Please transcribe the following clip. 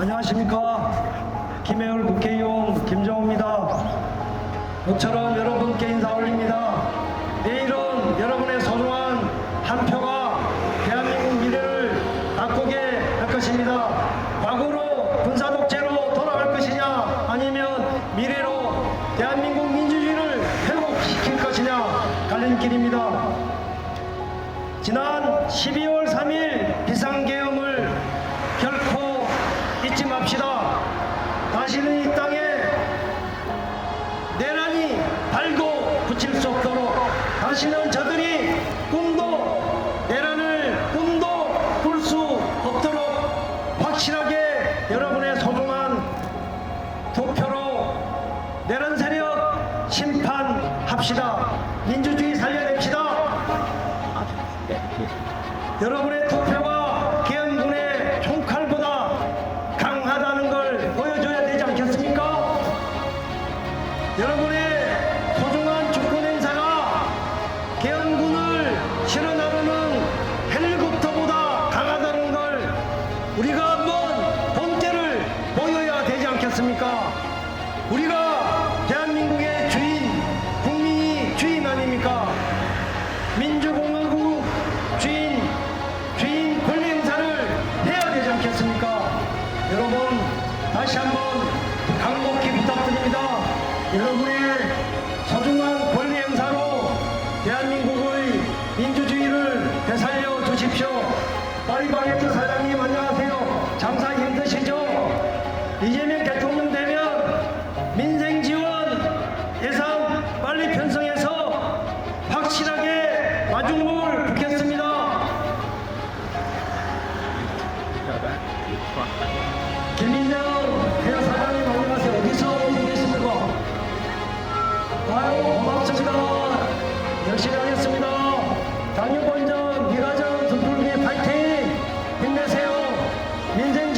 안녕하십니까. 김해울 국회의원 김정우입니다. 모처럼 여러분께 인사 올립니다. 내일은 여러분의 소중한 한 표가 대한민국 미래를 바꾸게 할 것입니다. 과거로 군사독재로 돌아갈 것이냐 아니면 미래로 대한민국 민주주의를 회복시킬 것이냐 갈림길입니다. 지난 12월 3일 다시는 저들이 꿈도 내란을 꿈도 꿀 수 없도록 확실하게 여러분의 소중한 투표로 내란 세력 심판합시다. 민주주의 살려냅시다. 여러분의 투표가 우리가 대한민국의 주인, 국민이 주인 아닙니까? 민주공화국 주인, 주인 권리 행사를 해야 되지 않겠습니까? 여러분, 다시 한번 강곡히 부탁드립니다. 여러분의 소중한 권리 행사로 대한민국의 민주주의를 되살려 주십시오. 파리바게트 사장님 안녕하세요. 장사 힘드시죠? 이재명 마중물 붓겠습니다. 김민정 회사 사장님 안녕하세요. 어디서 오고 계십니까? 아유 고맙습니다. 열심히 하겠습니다. 당유본전 미가정 등불기 파이팅! 힘내세요. 민생